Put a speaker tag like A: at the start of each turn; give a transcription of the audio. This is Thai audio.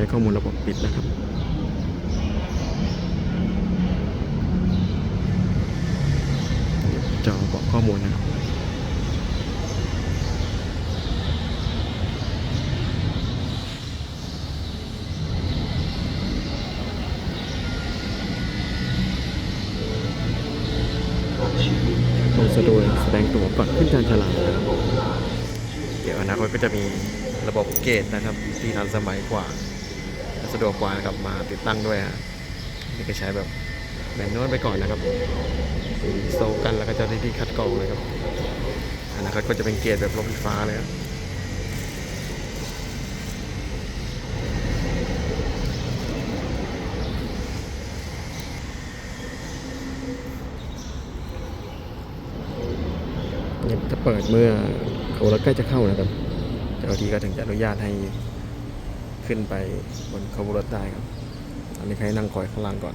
A: ช้ข้อมูลระบบปิดนะครับจอบอกข้อมูลนะครับตรงสะดวกแสดงตัวก่อนขึ้นจานฉลากนะครับ เดี๋ยวอนาคตก็จะมีระบบเกตนะครับ ที่ทันสมัยกว่า สะดวกกว่านะครับมาติดตั้งด้วยฮะนี่ก็ใช้แบบแบนนวดไปก่อนนะครับมีโซกันแล้วก็จ้าหน้ที่คัดกรองเลยครับอนาคตก็จะเป็นเกตแบบรถไฟฟ้าเลยครับเนี่ยจะเปิดเมื่อเขารถใกล้จะเข้านะครับเจ้าหน้าที่ก็ถึงจะอนุญาตให้ ขึ้นไปบนขบวนรถได้ครับ อันนี้ให้นั่งคอยข้างล่างก่อน